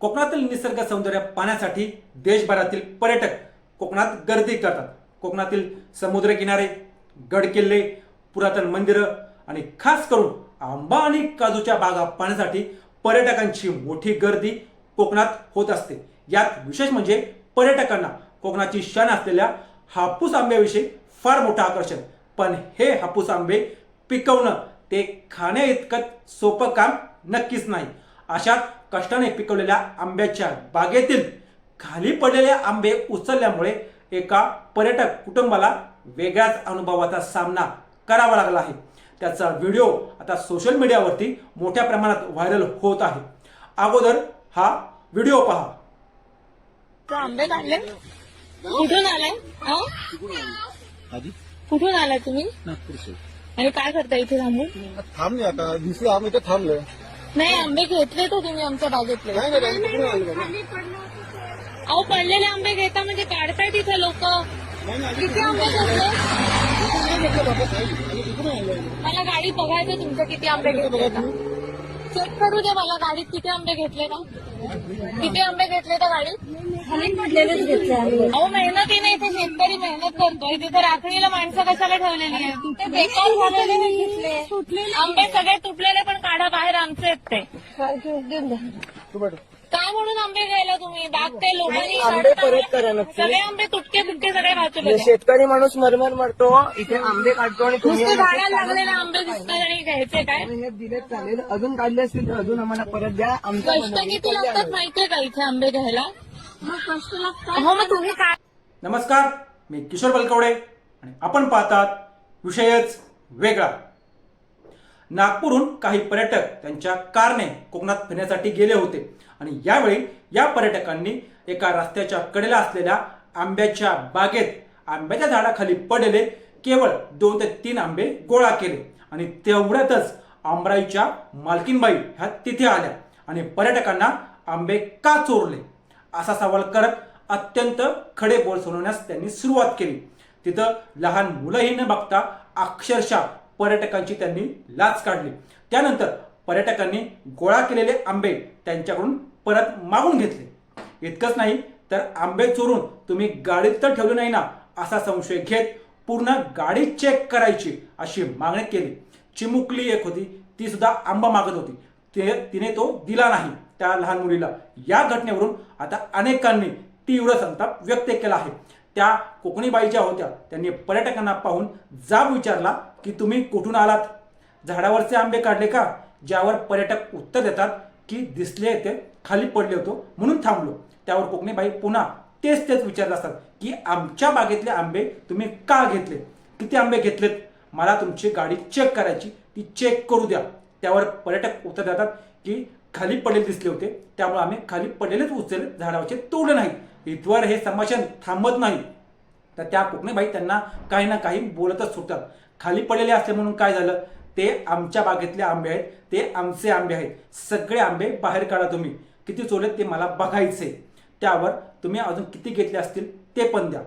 कोकणातील निसर्ग सौंदर्य पाहण्यासाठी देशभरातील पर्यटक कोकणात गर्दी करतात. कोकणातील समुद्रकिनारे गडकिल्ले पुरातन मंदिरं आणि खास करून आंबा आणि काजूच्या बागा पाहण्यासाठी पर्यटकांची मोठी गर्दी कोकणात होत असते. यात विशेष म्हणजे पर्यटकांना कोकणाची शान असलेल्या हापूस आंब्याविषयी फार मोठं आकर्षण. पण हे हापूस आंबे पिकवणं ते खाण्या इतकं सोपं काम नक्कीच नाही. अशात कष्टाने पिकवलेल्या आंब्याच्या बागेतील खाली पडलेले आंबे उचलल्यामुळे एका पर्यटक कुटुंबाला वेगळ्याच अनुभवाचा सामना करावा लागला आहे. त्याचा व्हिडिओ आता सोशल मीडियावरती मोठ्या प्रमाणात व्हायरल होत आहे. अगोदर हा व्हिडिओ पहा. तो आंबे काढले. कुठून आलाय? हा? कुठून आलाय तुम्ही? नागपूर आणि काय करता इथे थांबून? थांबले आता. दिसलं आम्ही थांबलोय. नाही आंबे घेतले तर तुम्ही आमच्या बागेतले नाही नाही. अहो पडलेले आंबे घेता म्हणजे काढताय तिथे लोक नाही, नाही, किती आंबे घेतले बाबा. आम्ही. मला गाडी बघायचं तुमचं किती आंबे घेतले बघा तुम्ही. चेक करू दे मला गाडीत किती आंबे घेतले का किती आंबे घेतले त्या गाडीत? खाली पडलेलेच घेतले अहो मेहनतीने इथे शेतकरी मेहनत करतोय. तिथे राखणीला माणसं कशाला ठेवलेली आहे ते बेकार झालेले नाही घेतले. आंबे सगळे तुटलेले पण काढा बाहेर आमचे आहेत ते. तू बैठ. काय म्हणून आंबे घ्यायला तुम्ही? बाग ते लोकांनी आंबे परत करा नक्की. सगळे आंबे तुटके तुटके सगळे वाचले म्हणजे शेतकरी माणूस मरमर मरतो इथे आंबे काढतो आणि तुम्ही नुसते झाडाला लागलेले आंबे दिसतात आणि घ्यायचे काय? हे दिले चालेल. अजून काढले असतील तर अजून आम्हाला परत द्या. आमच्या कष्ट किती लागतात माहितीये का इथे आंबे घ्यायला? कष्ट लागतात. हो मग तुम्ही काय नमस्कार मी किशोर बलकवडे आणि आपण पाहतात विषयच वेगळा. नागपूरहून काही पर्यटक त्यांच्या कारने कोकणात फिरण्यासाठी गेले होते. आणि यावेळी या पर्यटकांनी एका रस्त्याच्या कडेला असलेल्या आंब्याच्या बागेत आंब्याच्या झाडाखाली पडलेले केवळ दोन ते तीन आंबे गोळा केले. आणि तेवढ्यातच आंबराईच्या मालकीनबाई ह्या तिथे आल्या आणि पर्यटकांना आंबे का चोरले? असा सवाल करत अत्यंत खडे बोल सोडवण्यास त्यांनी सुरुवात केली. तिथं लहान मुलंही न बघता अक्षरशः पर्यटकांची त्यांनी लाच काढली. त्यानंतर पर्यटकांनी गोळा केलेले आंबे त्यांच्याकडून परत मागून घेतले. इतकंच नाही तर आंबे चोरून तुम्ही गाडीत तर ठेवले नाही ना असा संशय घेत पूर्ण गाडी चेक करायची अशी मागणी केली. चिमुकली एक होती ती सुद्धा आंबा मागत होती. ते तिने तो दिला नाही त्या लहान मुलीला. या घटनेवरून आता अनेकांनी तीव्र संताप व्यक्त केला आहे. त्या कोकणी बाई होत्या त्यांनी पर्यटकांना पाहून जाब विचारला की तुम्ही कुठून आलात? झाडावरचे आंबे काढले का? ज्यावर पर्यटक उत्तर देतात की दिसले ते खाली पडले होतो म्हणून थांबलो. त्यावर कोकणी बाई पुन्हा तेच तेच विचारत असतात की आमच्या बागेतले आंबे तुम्ही का घेतले? किती आंबे घेतलेत? मला तुमची गाडी चेक करायची. ती चेक करू द्या. त्यावर पर्यटक उत्तर देतात की खाली पडलेले दिसले होते. त्यामुळे आम्ही खाली पडलेलेच उचल झाडावरचे तोडले नाही इथवर हे संभाषण थांबत नाही. तर त्या कोकणीबाई त्यांना काही ना काही बोलतच सुटतात. खाली पडलेले असले म्हणून काय झालं? ते आमच्या बागेतले आंबे आहेत. ते आमचे आंबे आहेत. सगळे आंबे बाहेर काढा तुम्ही. किती चोरलेत ते मला बघायचे. त्यावर तुम्ही अजून किती घेतले असतील ते पण द्या.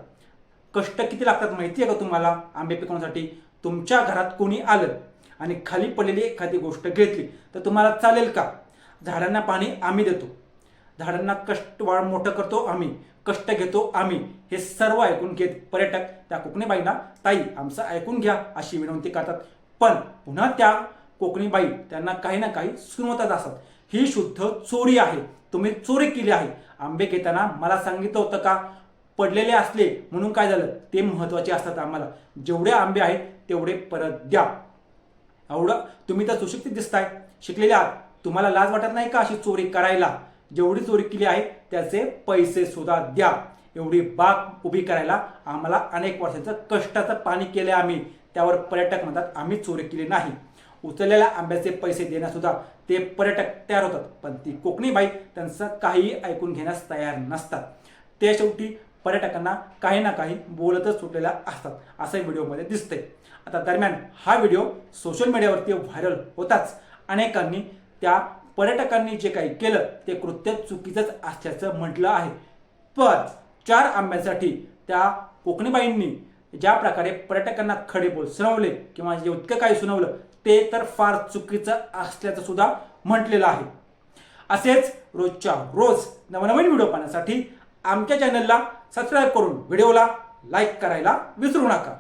कष्ट किती लागतात माहिती आहे का तुम्हाला आंबे पिकवण्यासाठी? तुमच्या घरात कोणी आलं आणि खाली पडलेली एखादी गोष्ट घेतली तर तुम्हाला चालेल का? झाडांना पाणी आम्ही देतो. झाडांना कष्ट वाढ मोठं करतो आम्ही कष्ट घेतो आम्ही. हे सर्व ऐकून घेत पर्यटक त्या कोकणीबाईंना ताई आमचं ऐकून घ्या अशी विनंती करतात. पण पुन्हा त्या कोकणीबाई त्यांना काही ना काही सुनवतच असतात. ही शुद्ध चोरी आहे. तुम्ही चोरी केली आहे. आंबे घेताना मला सांगितलं होतं का? पडलेले असले म्हणून काय झालं? ते महत्त्वाचे असतात आम्हाला. जेवढे आंबे आहेत तेवढे परत द्या. एवढं तुम्ही तर सुशिक्षित दिसताय. शिकलेले आहात. तुम्हाला लाज वाटत नाही का अशी चोरी करायला? जेवढी चोरी केली आहे त्याचे पैसे सुद्धा द्या. एवढी बाग उभी करायला आम्हाला अनेक वर्षाचं कष्टाचं पाणी केलं आम्ही. त्यावर पर्यटक म्हणतात आम्ही चोरी केली नाही. उचललेल्या आंब्याचे पैसे देण्यासुद्धा ते पर्यटक तयार होतात. पण ती कोकणी बाई त्यांचं काहीही ऐकून घेण्यास तयार नसतात. ते शेवटी पर्यटकांना काही ना काही बोलतच सुटलेल्या असतात. असं व्हिडिओमध्ये दिसते आता दरम्यान हा व्हिडिओ सोशल मीडियावरती व्हायरल होताच. अनेकांनी त्या पर्यटकांनी जे काही केलं ते कृत्य चुकीचंच असल्याचं म्हटलं आहे. पण चार आंब्यासाठी त्या कोकणीबाईंनी ज्या प्रकारे पर्यटकांना खडे बोल सुनावले किंवा जे इतकं काही सुनावलं ते तर फार चुकीचं असल्याचं सुद्धा म्हटलेलं आहे. असेच रोजच्या रोज नवनवीन व्हिडिओ पाहण्यासाठी आमच्या चॅनलला सबस्क्राईब करून व्हिडिओला लाईक करायला विसरू नका.